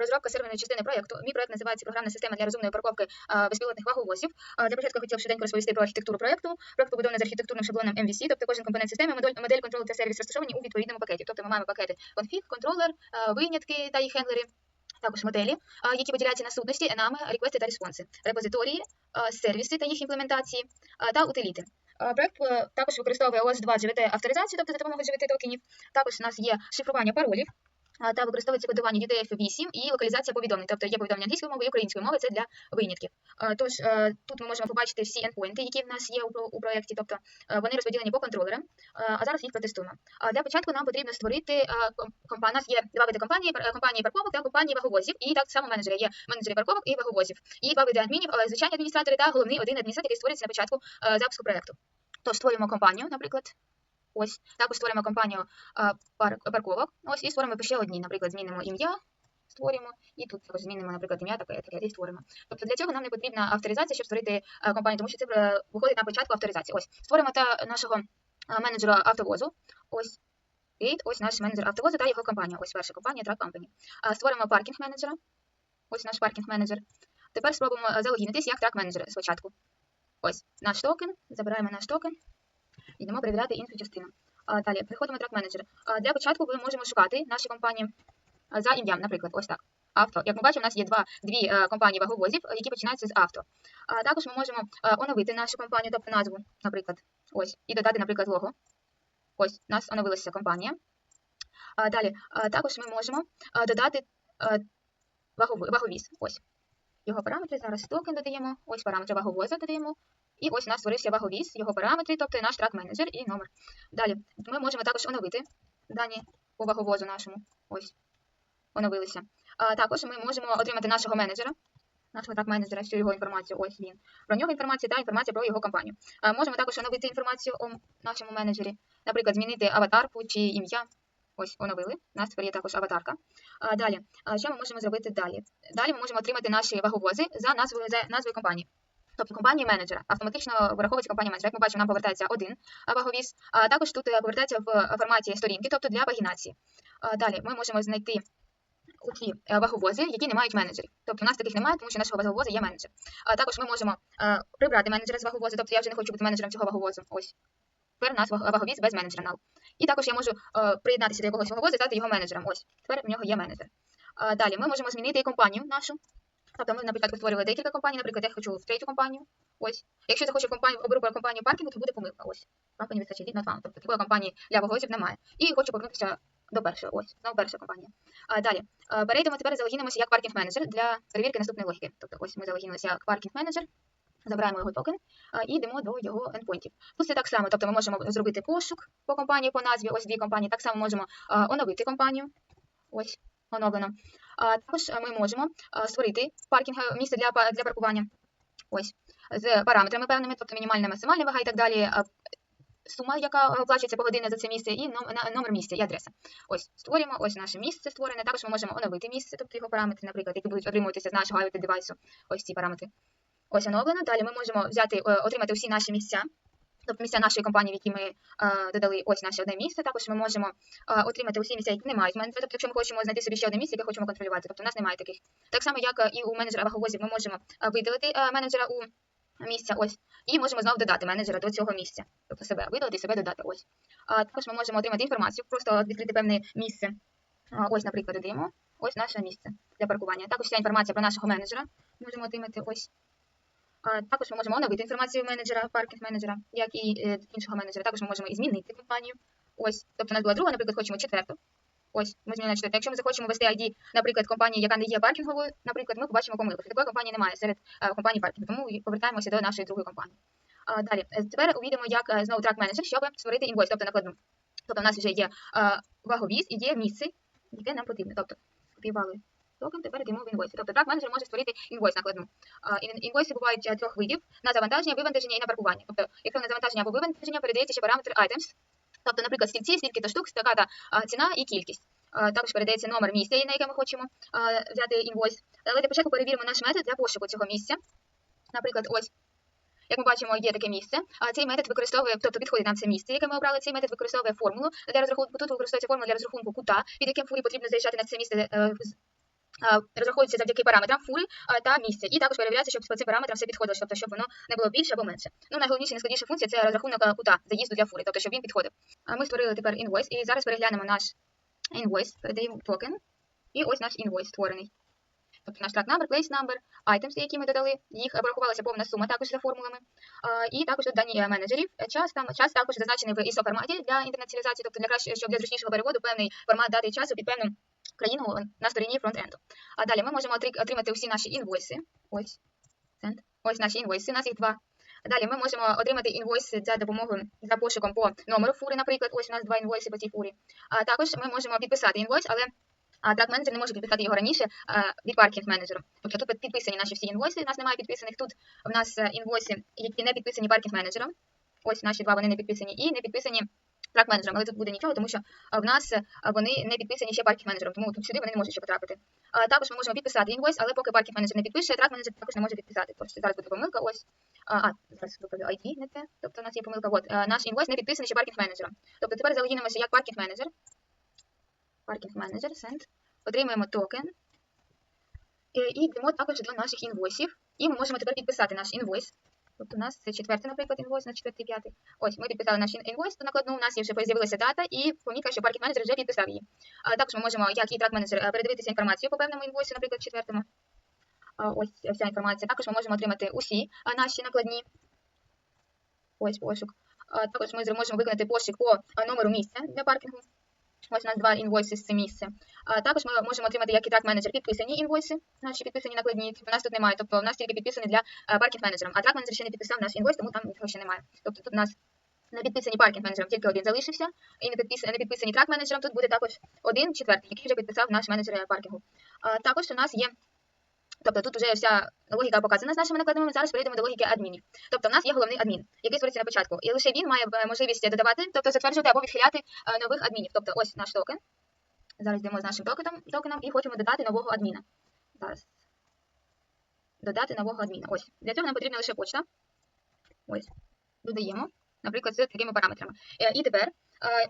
розробка серверної частини проєкту. Мій проєкт називається програмна система для розумної парковки безпілотних ваговозів. Для початку хотів швиденько розповісти про архітектуру проєкту. Проєкт побудований з архітектурним шаблоном MVC, тобто кожен компонент системи, модель, модель контролю та сервіс розташовані у відповідному пакеті. Тобто ми маємо пакети конфіг, контролер, винятки та їх хендлери. Також моделі, які поділяються на сутності, енами, реквести та респонси, репозиторії, сервіси та їх імплементації та утиліти. Проект е, також використовує OS 2 GVT авторизацію, тобто за допомогою GVT токенів. Також у нас є шифрування паролів та використовується кодування UTF-8 і локалізація повідомлень. Тобто є повідомлення англійською мовою і українською мовою, це для винятків. Тож тут ми можемо побачити всі endpoinти, які в нас є у, проєкті, тобто вони розподілені по контролерам, а зараз їх протестуємо. Для початку нам потрібно створити е, ком- компа- У нас є два види компанії, компанії парковок та компанії ваговозів. І так само менеджери є менеджери парковок і ваговозів. І два види адмінів, звичайні адміністратори та головний один адміністратор, який створюється на початку запуску проєкту. Тож створюємо компанію, наприклад. Ось також створимо компанію парковок. Ось і створимо ще одні, наприклад, змінимо ім'я, створимо, і тут також змінимо, наприклад, ім'я таке, таке і створимо. Тобто для цього нам не потрібна авторизація, щоб створити компанію, тому що це е, виходить на початку авторизації. Ось створимо та нашого менеджера автовозу. Ось. Create, ось наш менеджер автовозу та його компанія. Ось перша компанія Truck Company. Створимо паркінг менеджера. Ось наш паркінг менеджер. Тепер спробуємо е, залогінитись як трак менеджер спочатку. Ось наш токен. Забираємо наш токен. Йдемо перевіряти іншу частину. А, Далі приходимо трак менеджер. Для початку ми можемо шукати наші компанії за ім'ям, наприклад, ось так. Авто. Як ми бачимо, у нас є два, дві е, компанії ваговозів, е, які починаються з авто. А також ми можемо е, оновити нашу компанію, тобто назву, наприклад, ось, і додати, наприклад, лого. Ось, у нас оновилася компанія. А, далі, а, також ми можемо додати а, ваговий, ваговіз. Ось. Його параметри. Зараз токен додаємо, ось параметри ваговоза додаємо. І ось у нас створився ваговіз, його параметри, тобто наш трак-менеджер і номер. Далі ми можемо також оновити дані по ваговозу нашому. Ось. Оновилися. А також ми можемо отримати нашого менеджера, нашого трак-менеджера, всю його інформацію. Ось він. Про нього інформація та інформація про його компанію. А можемо також оновити інформацію о нашому менеджері, наприклад, змінити аватарку чи ім'я. Ось оновили. У нас тепер є також аватарка. А, далі, а, що ми можемо зробити далі? Далі ми можемо отримати наші ваговози за назвою за назвою компанії. Тобто компанії менеджера автоматично вираховується компанія менеджера. Як ми бачимо, нам повертається один ваговіз. А також тут е, повертається в форматі сторінки, тобто для пагінації. Далі ми можемо знайти ці е, ваговози, які не мають менеджерів. Тобто у нас таких немає, тому що нашого ваговоза є менеджер. А також ми можемо е, прибрати менеджера з ваговозу, тобто я вже не хочу бути менеджером цього ваговозу. Ось. Тепер у нас ваг- ваговіз без менеджера нал. І також я можу е, приєднатися до якогось ваговоза і стати його менеджером. Ось. Тепер в нього є менеджер. А, далі ми можемо змінити і компанію нашу. Тобто ми, наприклад, створювали декілька компаній, наприклад, я хочу в третю компанію. Ось. Якщо захочу компанію, оберу компанію паркінгу, то буде помилка. Ось. Company вистачить not found. Тобто такої компанії для ваговозів немає. І хочу повернутися до першої. Ось. Знову перша компанія. А, далі. Е, Перейдемо тепер залогінимося як паркінг менеджер для перевірки наступної логіки. Тобто ось ми залогінилися як паркінг менеджер. Забираємо його токен і йдемо до його ендпойнтів. Тут так само, тобто ми можемо зробити пошук по компанії, по назві, ось дві компанії. Так само можемо оновити компанію. Ось, оновлено. Також ми можемо створити паркінг е, місце для, для паркування. Ось, з параметрами певними, тобто мінімальна, максимальна вага і так далі. Сума, яка оплачується погодинно за це місце, і номер місця і адреса. Ось створюємо, ось наше місце створене. Також ми можемо оновити місце, тобто його параметри, наприклад, які будуть отримуватися з нашого IoT девайсу. Ось ці параметри. Ось оновлено. Далі ми можемо взяти, е, отримати всі наші місця, тобто місця нашої компанії, в які ми е, додали ось наше одне місце. Також ми можемо е, отримати усі місця, які не мають менеджера. Тобто, якщо ми хочемо знайти собі ще одне місце, яке хочемо контролювати, тобто у нас немає таких. Так само, як е, і у менеджера ваговозів, ми можемо е, видалити е, менеджера у місця, ось, і можемо знову додати менеджера до цього місця. Тобто себе видалити себе додати. Ось. А також ми можемо отримати інформацію, просто відкрити певне місце. А, ось, наприклад, додаємо. Ось наше місце для паркування. Також вся інформація про нашого менеджера можемо отримати ось. Також ми можемо оновити інформацію менеджера, паркінг менеджера, як і е, іншого менеджера. Також ми можемо і змінити компанію. Ось. Тобто у нас була друга, наприклад, хочемо четверту. Ось, ми змінили четверту. Якщо ми захочемо ввести ID, наприклад, компанії, яка не є паркінговою, наприклад, ми побачимо помилку. що Такої компанії немає серед е, компаній паркінгу, тому повертаємося до нашої другої компанії. Далі, е, тепер увійдемо, як знову трак менеджер, щоб створити інвойс, тобто накладну. Тобто у нас вже є ваговіз і є місце, яке нам потрібно. Тобто копіювали токен, тепер йдемо в інвойсі. Тобто трак менеджер може створити інвойс накладну. Інвойси бувають е, трьох видів: на завантаження, вивантаження і на паркування. Тобто, якщо на завантаження або вивантаження передається ще параметр items, тобто, наприклад, стільці, скільки то штук, така та ціна і кількість. Також передається номер місця, на яке ми хочемо взяти інвойс. Але для початку перевіримо наш метод для пошуку цього місця. Наприклад, ось. Як ми бачимо, є таке місце. А цей метод використовує, тобто підходить нам це місце, яке ми обрали. Цей метод використовує формулу для розрахунку. Тут використовується формула для розрахунку кута, під яким фурі потрібно заїжджати на це місце е, розраховується завдяки параметрам фури та місця. І також перевіряється, щоб по цим параметрам все підходило, тобто щоб воно не було більше або менше. Ну, найголовніша найскладніша функція це розрахунок кута заїзду для фури, тобто щоб він підходив. Ми створили тепер інвойс, і зараз переглянемо наш інвойс, передаємо токен. І ось наш інвойс створений. Тобто наш track number, place number, items, які ми додали, їх порахувалася повна сума також за формулами. І також тут дані е, менеджерів. Час там час також зазначений в ISO форматі для інтернаціалізації, тобто для краще, щоб для зручнішого переводу певний формат дати часу під певну країну на стороні фронтенду. А далі ми можемо отри- отримати всі наші інвойси. Ось. Ось наші інвойси, у нас їх два. Далі ми можемо отримати інвойси за допомогою за пошуком по номеру фури, наприклад. Ось у нас два інвойси по цій фурі. А також ми можемо підписати інвойс, але а трак менеджер не може підписати його раніше від паркінг менеджеру. Тобто тут підписані наші всі інвойси, у нас немає підписаних. Тут в нас е, інвойси, які не підписані паркінг менеджером. Ось наші два вони не підписані і не підписані трак менеджером. Але тут буде нічого, тому що в нас вони не підписані ще паркінг менеджером, тому тут сюди вони не можуть ще потрапити. Також ми можемо підписати інвойс, але поки паркінг менеджер не підпише, трак менеджер також не може підписати. Тобто зараз буде помилка. Ось а, зараз виправлю ID, не те. Тобто у нас є помилка. От наш інвойс не підписаний ще паркінг менеджером. Тобто тепер залогінимося як паркінг менеджер. Паркінг менеджер, send. Отримуємо токен. І йдемо також до наших інвойсів. І ми можемо тепер підписати наш інвойс. Тобто у нас це четвертий, наприклад, інвойс, на четвертий, п'ятий. Ось ми підписали наш ін- інвойс то накладну. У нас є вже з'явилася дата і помітка, що паркінг менеджер вже підписав її. А також ми можемо, як і трак менеджер, е, передивитися інформацію по певному інвойсу, наприклад, четвертому. Ось вся інформація. Також ми можемо отримати усі наші накладні. Ось пошук. Також ми можемо виконати пошук по номеру місця для паркінгу. Ось у нас два інвойси з цим місце. А також ми можемо отримати як і трак менеджер підписані інвойси, наші підписані накладні. У нас тут немає. Тобто у нас тільки підписані для паркінг менеджером. А трак менеджер ще не підписав наш інвойс, тому там нічого ще немає. Тобто тут у нас не підписані паркінг менеджером, тільки один залишився, і не підписані, не підписані трак менеджером. Тут буде також один четвертий, який вже підписав наш менеджер е, паркінгу. А також у нас є. Тобто тут вже вся логіка показана з нашими накладними. Зараз перейдемо до логіки адмінів. Тобто в нас є головний адмін, який створиться на початку. І лише він має е, можливість додавати, тобто затверджувати або відхиляти е, нових адмінів. Тобто ось наш токен. Зараз йдемо з нашим токеном, токеном і хочемо додати нового адміна. Зараз. Додати нового адміна. Ось. Для цього нам потрібна лише почта. Ось. Додаємо, наприклад, з такими параметрами. Е, І тепер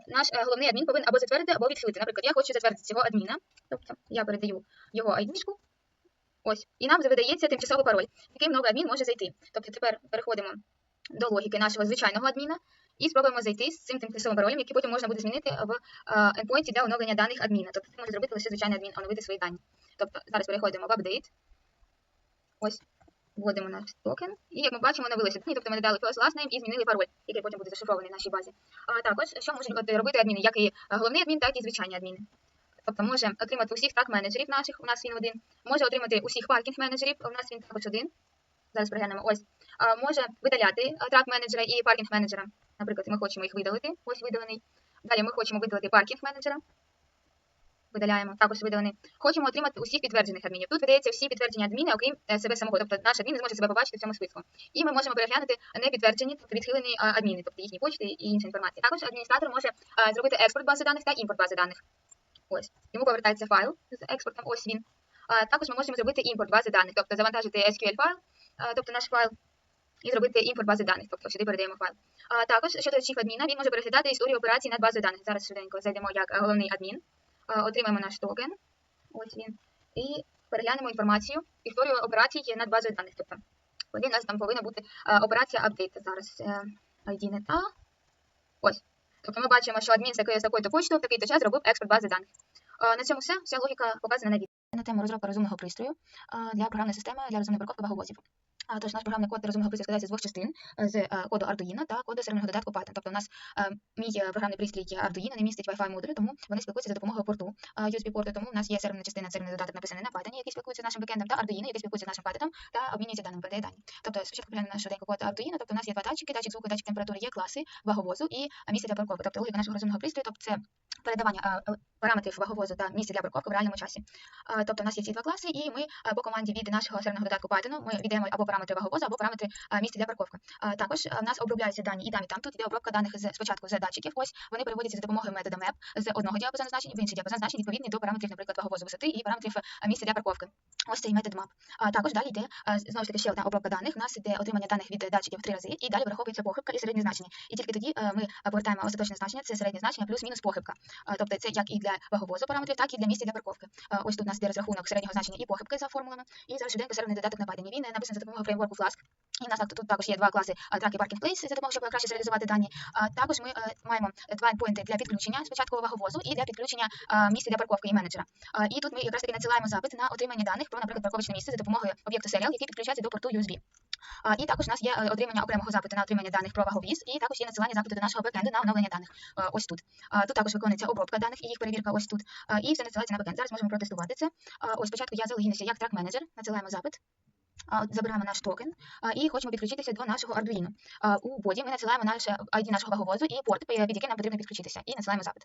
наш головний адмін повинен або затвердити, або відхилити. Наприклад, я хочу затвердити цього адміна. Тобто я передаю його ID-шку. Ось. І нам видається тимчасовий пароль, яким новий адмін може зайти. Тобто тепер переходимо до логіки нашого звичайного адміна і спробуємо зайти з цим тимчасовим паролем, який потім можна буде змінити в е, endpoint для оновлення даних адміна. Тобто це може зробити лише звичайний адмін, оновити свої дані. Тобто зараз переходимо в апдейт. Ось. Вводимо наш токен, і як ми бачимо, оновилися дані, тобто ми додали first last і змінили пароль, який потім буде зашифрований в нашій базі. А також, що можуть робити адміни, як і е, головний адмін, так і звичайні адміни. Тобто може отримати усіх так менеджерів наших, у нас він один, може отримати усіх паркінг менеджерів, у нас він також один. Зараз приглянемо ось. А, може видаляти трак менеджера і паркінг менеджера. Наприклад, ми хочемо їх видалити. Ось видалений. Далі ми хочемо видалити паркінг менеджера. Видаляємо, також видалений. Хочемо отримати усіх підтверджених адмінів. Тут видається всі підтвердження адміна, окрім е, себе самого. Тобто наш адмін не зможе себе побачити в цьому списку. І ми можемо переглянути непідтверджені, тобто відхилені адміни, тобто їхні почти і інша інформація. Також адміністратор може зробити експорт бази даних та імпорт бази даних. Ось. Йому повертається файл з експортом, ось він. Також ми можемо зробити імпорт бази даних, тобто завантажити SQL файл, тобто наш файл, і зробити імпорт бази даних, тобто сюди передаємо файл. Також щодо чих адміна, він може переглядати історію операцій над базою даних. Зараз швиденько зайдемо як е, головний адмін, отримаємо наш токен, ось він, і переглянемо інформацію, історію операцій над базою даних. Тобто, у нас там повинна бути операція апдейт. Зараз е, ID не та. Ось. Тобто ми бачимо, що адмін з такою такою то почтою в такий-то час зробив експорт бази даних. А, На цьому все. Вся логіка показана на відео. На тему розробка розумного пристрою для програмної системи для розумної парковки ваговозів. Тож наш програмний код розумного пристрою складається з двох частин е, з е, коду Arduino та коду серверного додатку Python. Тобто у нас е, мій програмний пристрій Arduino не містить Wi-Fi модулі, тому вони спілкуються за допомогою порту USB порту. Тому у нас є серверна частина, серверний додаток написаний на Python, який спілкується з нашим бекендом, та Arduino, який спілкується з нашим Python та обмінюється даними, передає дані. Тобто спочатку поглянемо на швиденько код Arduino, тобто у нас є два датчики, датчик звуку, датчик температури, є класи ваговозу і місце для парковки. Тобто логіка нашого розумного пристрою, тобто це передавання параметрів ваговозу та місця для парковки в реальному часі. А, Тобто у нас є ці два класи, і ми по команді від нашого серверного додатку Python ми віддаємо або параметри ваговозу, або параметри місця для парковки. Також в нас обробляються дані і там, і там. Тут іде обробка даних з спочатку з датчиків. Ось вони переводяться за допомогою методу map з одного діапазону значень в інший діапазон значень, відповідний до параметрів, наприклад, ваговозу висоти і параметрів місця для парковки. Ось цей метод map. Також далі йде знову ж таки ще одна обробка даних. У нас йде отримання даних від датчиків три рази, і далі враховується похибка і середнє значення. І тільки тоді е, ми повертаємо остаточне значення, це середнє значення плюс-мінус похибка. Тобто це як і для ваговозу параметрів, так і для місця для парковки. Ось тут у нас йде розрахунок середнього значення і похибки за формулами. І зараз швиденько серверний додаток на Python. Він е, написаний за допомогою фреймворку Flask. І в нас тут також є два класи Track і Parking Place, за допомогою, щоб краще серіалізувати дані. Також ми е, маємо два поінти для підключення спочатку ваговозу і для підключення місця для парковки і менеджера. І тут ми якраз таки надсилаємо запит на отримання даних про, наприклад, парковочне місце за допомогою об'єкту Serial, який підключається до порту USB. І також у нас є е, отримання окремого запиту на отримання даних про ваговіз, і також є надсилання запиту до нашого бекенду на оновлення даних. е, Ось тут. Тут також виконується обробка даних і їх перевірка ось тут. І все надсилається на бекенд. Зараз можемо протестувати це. Ось спочатку я залогінюся як трак менеджер, надсилаємо запит. Забираємо наш токен і хочемо підключитися до нашого Arduino. У боді ми надсилаємо наше ID нашого ваговозу і порт, під який нам потрібно підключитися, і надсилаємо запит.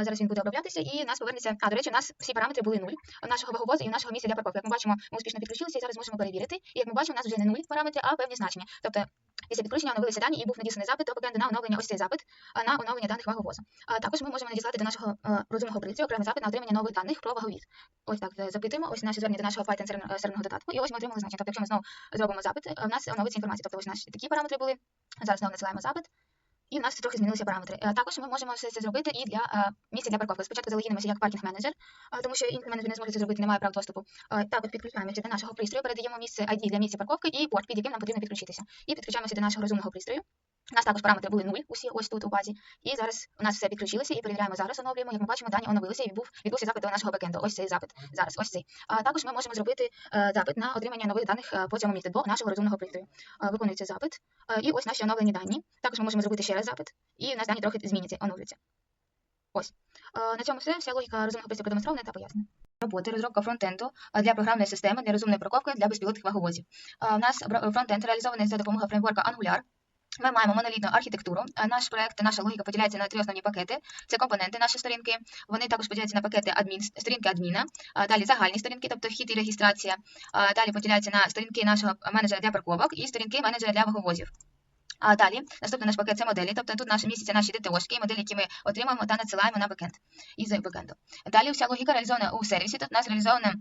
Зараз він буде оброблятися і нас повернеться. А, до речі, у нас всі параметри були нуль нашого ваговозу і нашого місця для парковки. Як ми бачимо, ми успішно підключилися і зараз можемо перевірити. І як ми бачимо, у нас вже не нуль параметри, а певні значення. Тобто після підключення оновилися дані і був надісланий запит до бекенду на оновлення ось цей запит на оновлення даних ваговозу. А також ми можемо надіслати до нашого е, розумного пристрою окремий запит на отримання нових даних про ваговіз. Ось так е, запитуємо. Ось наше звернення до нашого Python серверного- серверного додатку. І ось ми отримали значення. Тобто, якщо ми знову зробимо запит, е, у нас оновиться інформація. Тобто ось наші такі параметри були. Зараз знову надсилаємо запит. І в нас трохи змінилися параметри. Е, Також ми можемо все це зробити і для е, місця для парковки. Спочатку залогінимося як паркінг менеджер, тому що інший менеджер не зможе це зробити, немає прав доступу. Е, Також підключаємося до нашого пристрою, передаємо місце ID для місця парковки і порт, під яким нам потрібно підключитися. І підключаємося до нашого розумного пристрою. У нас також параметри були нуль, усі ось тут у базі. І зараз у нас все підключилося і перевіряємо зараз, оновлюємо. Як ми бачимо, дані оновилися і відбув відбувся запит до нашого бекенду. Ось цей запит. Зараз, ось цей. А також ми можемо зробити е, запит на отримання нових даних е, по цьому до нашого розумного пристрою. Е, виконується запит. І ось наші оновлені дані. Також ми можемо зробити ще раз запит, і у нас дані трохи зміняться, оновляться. Ось. На цьому все. Вся логіка розумного пристрою продемонстрована та пояснена. Роботи, розробка фронтенду для програмної системи для розумної парковки для безпілотних ваговозів. У нас фронтенд реалізований за допомогою фреймворка Angular. Ми маємо монолітну архітектуру. Е, Наш проект, наша логіка поділяється на три основні пакети. Це компоненти нашої сторінки. Вони також поділяються на пакети адмін, сторінки адміна, далі загальні сторінки, тобто вхід і реєстрація. Далі поділяються на сторінки нашого менеджера для парковок і сторінки менеджера для ваговозів. А далі наступний наш пакет це моделі, тобто тут наші місяці наші ДТОшки, моделі, які ми отримаємо та надсилаємо на бекенд із бекенду. Далі вся логіка реалізована у сервісі. Тут у нас реалізовано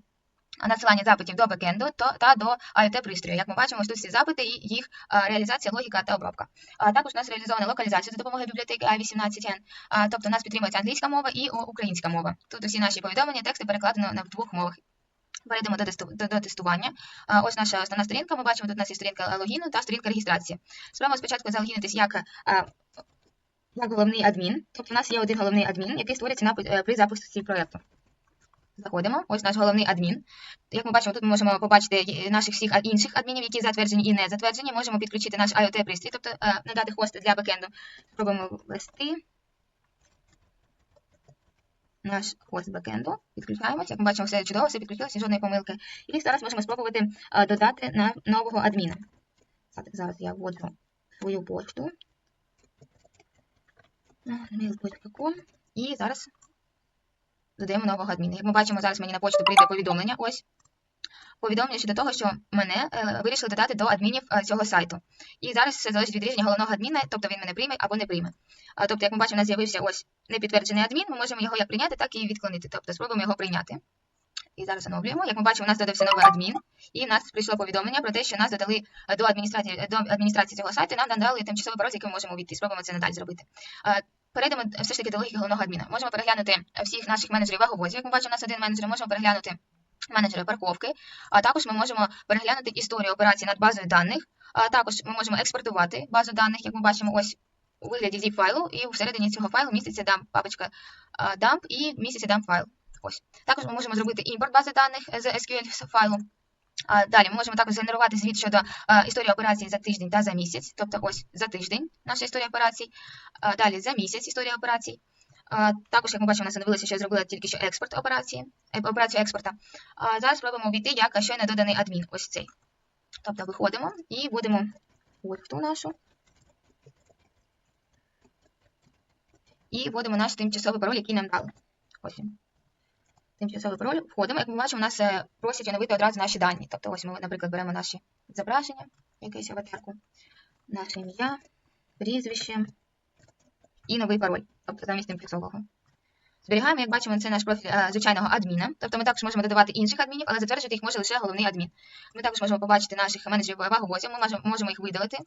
надсилання запитів до бекенду та до IoT пристрою. Як ми бачимо, тут всі запити і їх реалізація, логіка та обробка. А також у нас реалізована локалізація за допомогою бібліотеки i18n. Тобто у нас підтримується англійська мова і українська мова. Тут усі наші повідомлення, тексти перекладено на двох мовах. Перейдемо до, тесту- до, до тестування. Ось наша основна сторінка. Ми бачимо, тут у нас є сторінка логіну та сторінка реєстрації. Спробуємо спочатку залогінитись як, а, як головний адмін. Тобто у нас є один головний адмін, який створюється е, при запуску проєкту. Заходимо, ось наш головний адмін. Як ми бачимо, тут ми можемо побачити наших всіх інших адмінів, які затверджені і не затверджені. Можемо підключити наш IoT пристрій, тобто е, надати хост для бекенду. Спробуємо ввести наш хост бекенду. Підключаємося. Як ми бачимо, все чудово, все підключилося, жодної помилки. І зараз можемо спробувати е, додати на нового адміна. Зараз я вводжу свою почту. mail.com і зараз додаємо нового адміна. Як ми бачимо, зараз мені на почту прийде повідомлення. Ось повідомлення щодо того, що мене е, вирішили додати до адмінів е, цього сайту. І зараз все залежить від рішення головного адміна, тобто він мене прийме або не прийме. А, тобто, як ми бачимо, у нас з'явився ось непідтверджений адмін, ми можемо його як прийняти, так і відклонити. Тобто спробуємо його прийняти. І зараз оновлюємо. Як ми бачимо, у нас додався новий адмін, і в нас прийшло повідомлення про те, що нас додали е, до адміністрації до адміністрації цього сайту. Нам надали тимчасовий пароль, з яким ми можемо увійти. Спробуємо це надалі зробити. Е, Перейдемо е, все ж таки до логіки головного адміна. Можемо переглянути всіх наших менеджерів ваговозів. Як ми бачимо, у нас один менеджер, можемо переглянути менеджери парковки, а також ми можемо переглянути історію операцій над базою даних, а також ми можемо експортувати базу даних, як ми бачимо, ось у вигляді zip файлу, і всередині цього файлу міститься dump, папочка dump і міститься dump файл. Також ми можемо зробити імпорт бази даних з SQL файлу. Далі ми можемо також генерувати звіт щодо історії операцій за тиждень та за місяць, тобто ось за тиждень наша історія операцій, далі за місяць історія операцій. Також, як ми бачимо, у нас оновилося, що я зробила тільки що експорт операції, е, операцію експорта. Зараз спробуємо ввійти як щойно доданий адмін, ось цей. Тобто виходимо і вводимо почту нашу. І вводимо наш тимчасовий пароль, який нам дали. Ось він. Тимчасовий пароль. Входимо. Як ми бачимо, нас е, просять оновити одразу наші дані. Тобто, ось ми, наприклад, беремо наші зображення, якусь аватарку, наше ім'я, прізвище і новий пароль. Тобто замість тимчасового. Зберігаємо, як бачимо, це наш профіль е, звичайного адміна. Тобто ми також можемо додавати інших адмінів, але затверджувати їх може лише головний адмін. Ми також можемо побачити наших менеджерів ваговозів, ми можемо, можемо їх видалити.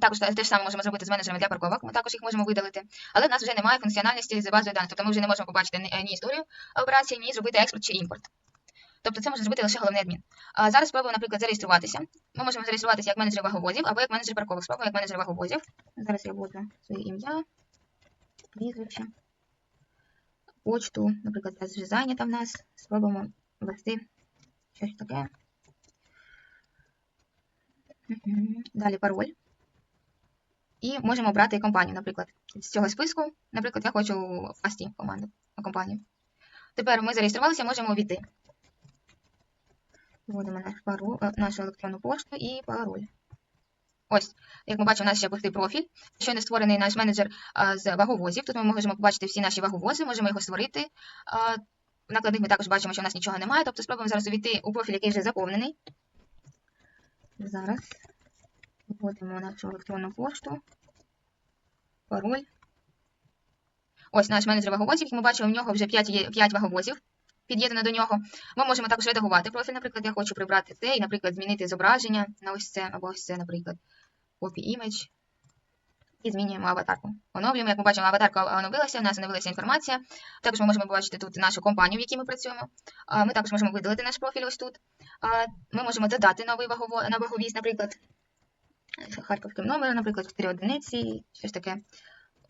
Також те ж саме можемо зробити з менеджерами для парковок, ми також їх можемо видалити. Але в нас вже немає функціональності з базою даних, тобто ми вже не можемо побачити ні, історію операції, ні зробити експорт чи імпорт. Тобто це може зробити лише головний адмін. А зараз спробуємо, наприклад, зареєструватися. Ми можемо зареєструватися як менеджер ваговозів або як менеджер парковок. Спробуємо як менеджер ваговозів. Зараз я вводжу своє ім'я, прізвище, почту, наприклад, зараз зайнята в нас. Спробуємо ввести щось таке. Далі пароль. І можемо обрати компанію, наприклад, з цього списку. Наприклад, я хочу Фасті команду компанію. Тепер ми зареєструвалися, можемо увійти. Вводимо наш пароль, е, нашу електронну пошту і пароль. Ось, як ми бачимо, у нас ще пустий профіль. Щойно створений наш менеджер з ваговозів. Тут ми можемо побачити всі наші ваговози, можемо його створити. В накладних ми також бачимо, що у нас нічого немає. Тобто спробуємо зараз увійти у профіль, який вже заповнений. Зараз вводимо нашу електронну пошту, пароль. Ось наш менеджер ваговозів, як ми бачимо, в нього вже 5, є 5 ваговозів під'єднано до нього. Ми можемо також редагувати профіль. Наприклад, я хочу прибрати це і, наприклад, змінити зображення на ось це, або ось це, наприклад, copy image. І змінюємо аватарку. Оновлюємо, як ми бачимо, аватарка оновилася, у нас оновилася інформація. Також ми можемо побачити тут нашу компанію, в якій ми працюємо. Ми також можемо видалити наш профіль ось тут. Ми можемо додати новий ваговість, наприклад, харківським номером, наприклад, 4 одиниці, щось таке.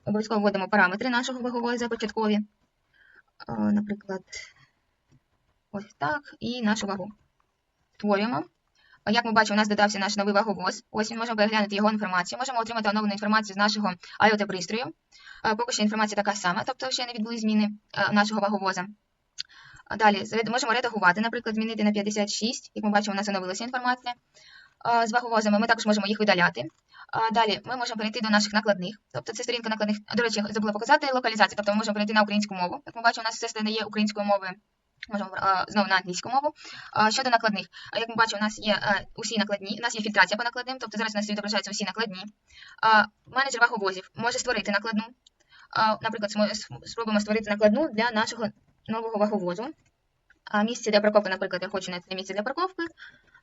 Обов'язково вводимо параметри нашого вагового початкові. Наприклад, ось так, і нашу вагу. Створюємо. Як ми бачимо, у нас додався наш новий ваговоз. Ось він можемо переглянути його інформацію. Можемо отримати оновлену інформацію з нашого IoT пристрою. Поки що інформація така сама, тобто ще не відбули зміни нашого ваговоза. Далі можемо редагувати, наприклад, змінити на 56. Як ми бачимо, у нас оновилася інформація з ваговозами. Ми також можемо їх видаляти. Далі ми можемо перейти до наших накладних. Тобто це сторінка накладних. До речі, я забула показати локалізацію. Тобто ми можемо перейти на українську мову. Як ми бачимо, у нас все стає українською мовою. Можемо знову на англійську мову. Щодо накладних, як ми бачимо, у нас є е, усі накладні, у нас є фільтрація по накладним, тобто зараз у нас відображаються усі накладні. Менеджер ваговозів може створити накладну. Наприклад, спробуємо створити накладну для нашого нового ваговозу. Місце для парковки, наприклад, я хочу на це місце для парковки.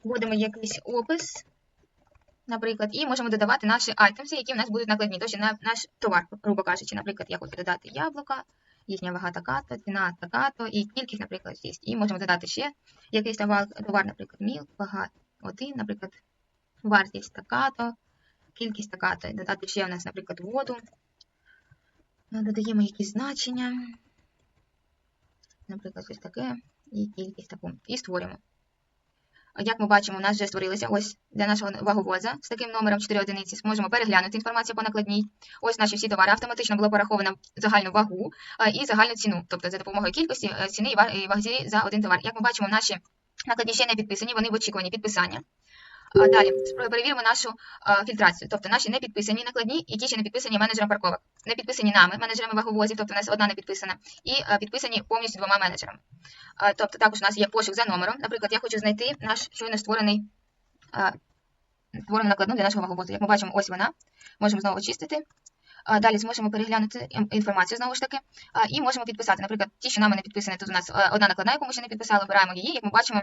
Вводимо якийсь опис, наприклад, і можемо додавати наші айтемси, які в нас будуть накладні. Тобто на наш товар, грубо кажучи, наприклад, я хочу додати яблука, їхня вага така-то, ціна така-то, і кількість, наприклад, 6. І можемо додати ще якийсь товар, товар наприклад, міл, вага 1, наприклад, вартість така-то, кількість така-то. Додати ще у нас, наприклад, воду. Е, Додаємо якісь значення, наприклад, щось таке, і кількість таку. І створюємо. Як ми бачимо, у нас вже створилися ось для нашого ваговоза з таким номером 4 одиниці. Зможемо переглянути інформацію по накладній. Ось наші всі товари автоматично було пораховано загальну вагу і загальну ціну, тобто за допомогою кількості е, ціни і ваги за один товар. Як ми бачимо, наші накладні ще не підписані, вони в очікуванні підписання. А, Далі перевіримо нашу а, фільтрацію, тобто наші не підписані накладні, які ще не підписані менеджером парковок. Не підписані нами, менеджерами ваговозів, тобто у нас одна не підписана, і підписані повністю двома менеджерами. Тобто також у нас є пошук за номером. Наприклад, я хочу знайти наш щойно створений створену накладну для нашого ваговозу. Як ми бачимо, ось вона. Можемо знову очистити. Далі зможемо переглянути інформацію знову ж таки, і можемо підписати. Наприклад, ті, що нами не підписані, тут у нас е, одна накладна, яку ми ще не підписали, обираємо її. Як ми бачимо,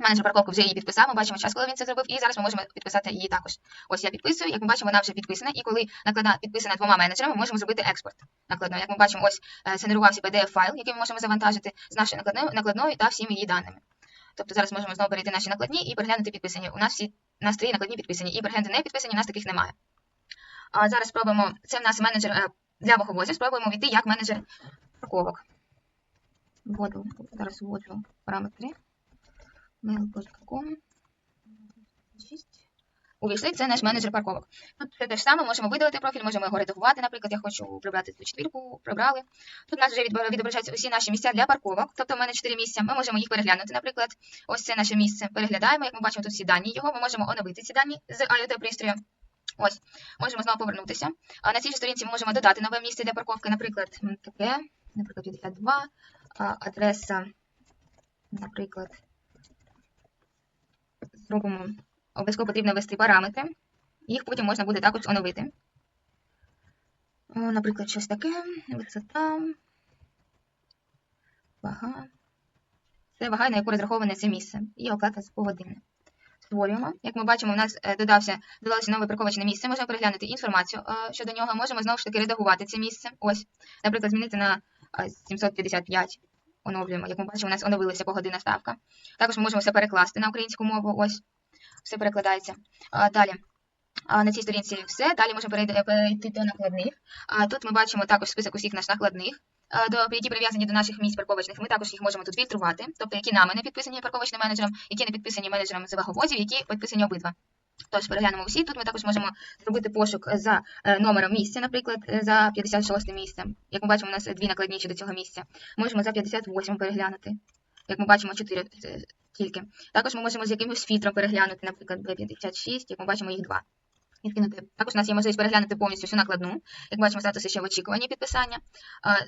менеджер парковки вже її підписав. Ми бачимо час, коли він це зробив, і зараз ми можемо підписати її також. Ось я підписую. Як ми бачимо, вона вже підписана. І коли накладна підписана двома менеджерами, ми можемо зробити експорт накладної. Як ми бачимо, ось е, згенерувався PDF-файл, який ми можемо завантажити з нашою накладною, накладною та всіми її даними. Тобто зараз можемо знову перейти наші накладні і переглянути підписані. У нас всі у нас три накладні підписані, і переглянути не підписані, у нас таких немає. А зараз спробуємо. Це в нас менеджер е, для ваговозів. Спробуємо війти як менеджер парковок. Вводу, зараз вводжу параметри. mail.com. Увійшли, це наш менеджер парковок. Тут все те ж саме, можемо видалити профіль, можемо його редагувати. Наприклад, я хочу прибрати цю четвірку, прибрали. Тут у нас вже відображаються усі наші місця для парковок. Тобто в мене 4 місця. Ми можемо їх переглянути. Наприклад, ось це наше місце. Переглядаємо. Як ми бачимо, тут всі дані його. Ми можемо оновити ці дані з IoT пристрою. Ось, можемо знову повернутися. А на цій же сторінці ми можемо додати нове місце для парковки, наприклад, таке, наприклад, 52, адреса, наприклад, зробимо, обов'язково потрібно ввести параметри, їх потім можна буде також оновити. Наприклад, щось таке, висота, Вага. Це вага, на яку розраховане це місце. І оплата з погодинне. Створюємо. Як ми бачимо, у нас е, додався, додалося нове парковочне місце. Можемо переглянути інформацію е, щодо нього. Можемо знову ж таки редагувати це місце. Ось, наприклад, змінити на е, 755. Оновлюємо. Як ми бачимо, у нас оновилася погодинна ставка. Також ми можемо все перекласти на українську мову. Ось, все перекладається. Далі. На цій сторінці все. Далі можемо перейти, перейти до накладних. Тут ми бачимо також список усіх наших накладних, які прив'язані до наших місць парковочних. Ми також їх можемо тут фільтрувати, тобто які нами не підписані парковочним менеджером, які не підписані менеджером з ваговозів, які підписані обидва. Тож переглянемо всі. Тут ми також можемо зробити пошук за е, номером місця, наприклад, е, за 56 місцем. Як ми бачимо, у нас дві накладніші до цього місця. Можемо за 58 переглянути. Як ми бачимо, 4 е, тільки. Також ми можемо з якимось фільтром переглянути, наприклад, B56, як ми бачимо, їх два. Відкинути. Також у нас є можливість переглянути повністю всю накладну. Як бачимо, статуси ще в очікуванні підписання.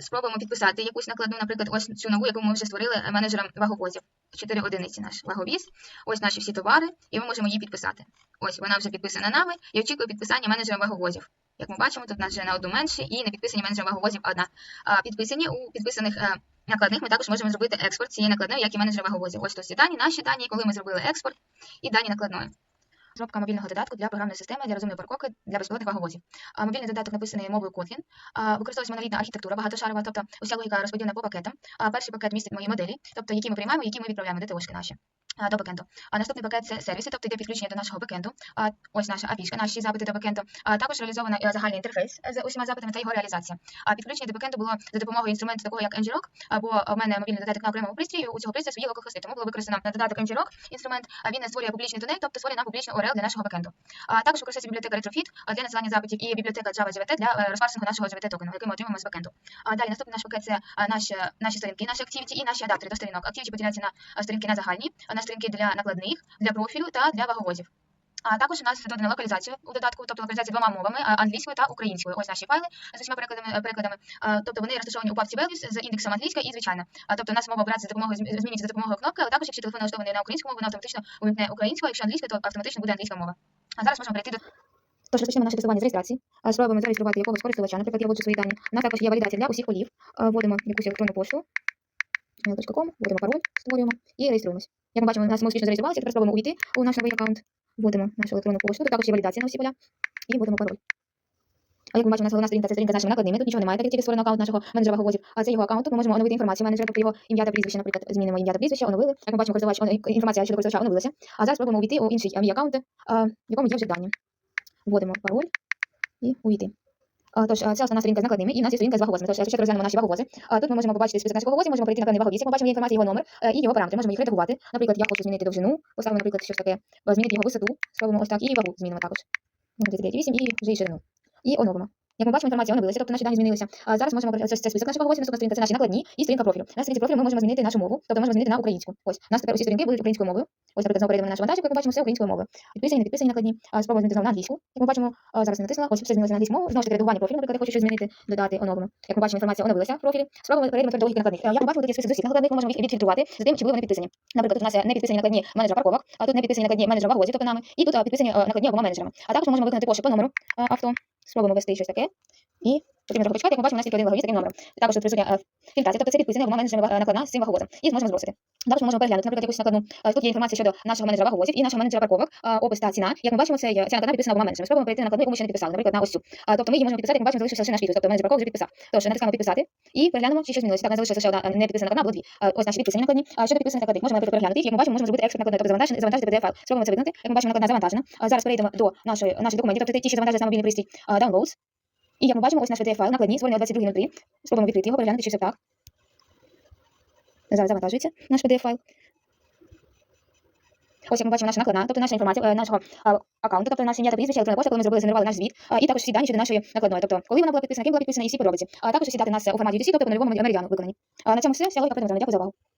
Спробуємо підписати якусь накладну, наприклад, ось цю нову, яку ми вже створили е, менеджером ваговозів. 4 одиниці наш ваговіз. Ось наші всі товари, і ми можемо її підписати. Ось вона вже підписана нами і очікує підписання менеджером ваговозів. Як ми бачимо, тут нас вже на одну менше і не підписані менеджером ваговозів одна. Підписані у підписаних е, накладних ми також можемо зробити експорт цієї накладної, як і менеджер ваговозів. Ось тут всі дані, наші дані, коли ми зробили експорт і дані накладної. Розробка мобільного додатку для програмної системи для розумної парковки для безпілотних ваговозів. А, Мобільний додаток написаний мовою Kotlin. А, Використовується монолітна архітектура, багатошарова, тобто уся логіка розподілена по пакетам. А Перший пакет містить мої моделі, тобто які ми приймаємо, які ми відправляємо ДТОшки наші до бекенду. А наступний пакет це сервіси, тобто йде підключення до нашого бекенду. А ось наша API, наші запити до бекенду. А також реалізовано е, загальний інтерфейс з усіма запитами та його реалізація. А підключення до бекенду було за допомогою інструменту такого як ngrok, або в мене мобільний додаток на окремому пристрої. У цього пристрою свої локалхости. Тому було використано додаток ngrok інструмент. А він створює публічний тунель, тобто створює нам публічну URL для нашого бекенду. А також використовується бібліотека Retrofit для надсилання запитів і бібліотека Java JVT для е, розпарсингу нашого JVT токену, який ми отримуємо з бекенду. А далі наступний наш пакет це наші, наші сторінки, наші activity і наші адаптери до сторінок. Activity поділяються на сторінки на загальні, на сторінки для накладних, для профілю та для ваговозів. А також у нас додана локалізація у додатку, тобто локалізація двома мовами англійською та українською. Ось наші файли з усіма перекладами, перекладами. Тобто вони розташовані у папці values з індексом англійська і звичайна. Тобто у нас мова обирається за допомогою змінюється за допомогою кнопки, але також якщо телефон налаштований на українську мову, вона автоматично увімкне українську, а якщо англійська, то автоматично буде англійська мова. А зараз можемо перейти до Тож розпочнемо наше тестування з реєстрації. Спробуємо зареєструвати якогось користувача. Наприклад, я вводжу свої дані. У нас також є валідація для усіх олів. А, Вводимо якусь електронну пошту. gmail.com, вводимо пароль, створюємо і реєструємось. Як ми бачимо, у нас ми успішно зареєструвалися, тепер спробуємо увійти у наш новий аккаунт. Вводимо нашу електронну пошту, тут також є валідація на усі поля і вводимо пароль. А як ми бачимо, у нас головна сторінка це сторінка з нашими накладними. Тут нічого немає, так як тільки створено аккаунт нашого менеджера ваговозів. А це його аккаунт, тут ми можемо оновити інформацію менеджера, тобто його ім'я та прізвище, наприклад, змінимо ім'я та прізвище, оновили. Як ми бачимо, користувач інформація щодо користувача оновилася. А зараз спробуємо увійти у інший мій аккаунт, в якому є вже дані. Вводимо пароль і увійти. Тож, це основна сторінка з накладними, і в нас є сторінка з ваговозами. Тож, спочатку розглянемо наші ваговози. Тут ми можемо побачити список наших ваговозів, можемо перейти на певний ваговіз, як ми його номер е, і його параметри. Можемо їх редагувати. Наприклад, я хочу змінити довжину, поставимо, наприклад, щось таке, е, змінити його висоту, спробуємо ось так, і вагу змінимо також. Ну, 39,8 і вже і ширину. І оновимо. Як ми бачимо, інформація оновилася, тобто наші дані змінилися. А зараз можемо пере- це, список наших ваговозів, наступна сторінка це наші накладні і сторінка профілю. На сторінці профілю ми можемо змінити нашу мову, тобто можемо змінити на українську. Ось, у нас тепер усі сторінки будуть українською мовою. Ось, наприклад, знову перейдемо на нашу вантажівку, як ми бачимо, все українською мовою. Підписані, не підписані накладні. А, спробуємо змінити знову на англійську. Як ми бачимо, а, зараз натиснула, ось все змінилося на англійську мову. Знову ж таки, редагування профілю, наприклад, я хочу щось змінити, додати, оновимо. Як ми бачимо, інформація оновилася в профілі. Спробуємо перейдемо до логіки накладних. Е, Як ми список накладних, ми можемо їх відфільтрувати за тим, чи були вони підписані. Наприклад, тут у нас є не підписані накладні менеджера парковок, а тут не підписані накладні менеджера вагозів, тобто нами, і тут а, підписані а, накладні обома менеджерами. А також ми можемо виконати пошук по номеру а, авто. Спробуємо ввести щось таке. І потрібно трохи почекати, як ми бачимо, у нас тільки один ваговіз з таким номером. Також тут присутня е, фільтрація, тобто це підписання обома менеджерами е, накладна з цим ваговозом. І зможемо збросити. Також ми можемо переглянути, наприклад, якусь накладну. Е, Тут є інформація щодо нашого менеджера ваговозів і нашого менеджера парковок, е, опис та ціна. Як ми бачимо, це ця накладна підписана обома менеджерами. Спробуємо перейти на накладну, яку ми ще не підписали, наприклад, на ось цю. Тобто ми її можемо підписати, як ми бачимо, залишився лише наш підпис, тобто менеджер парковок вже підписав. Тож натискаємо підписати і переглянемо, чи щось змінилося. Так, залишилася ще одна е, не підписана накладна, було дві. Ось наші підписані накладні. Щодо підписаних накладних, можемо наприклад, переглянути їх. Як ми бачимо, можемо зробити експорт накладної, тобто завантажити, завантажити PDF-файл. Спробуємо це виконати. Як ми бачимо, накладна завантажена. Зараз перейдемо до нашої, наших документів, тобто ті, що завантажують на мобільний пристрій Downloads. І як ми бачимо, ось наш PDF-файл накладні, створений 22.03. Спробуємо відкрити його, переглянути, чи все так. Зараз завантажується наш PDF-файл. Ось як ми бачимо наша накладна, тобто наша інформація е, нашого аккаунту, тобто наша ім'я та прізвище, електронна пошта, коли ми зробили, згенерували наш звіт, і також всі дані щодо нашої накладної, тобто коли вона була підписана, ким була підписана і всі подробиці. А також всі дати нас у форматі UTC, тобто по нульовому меридіану виконані. На цьому все, логіка придумана. Дякую за увагу.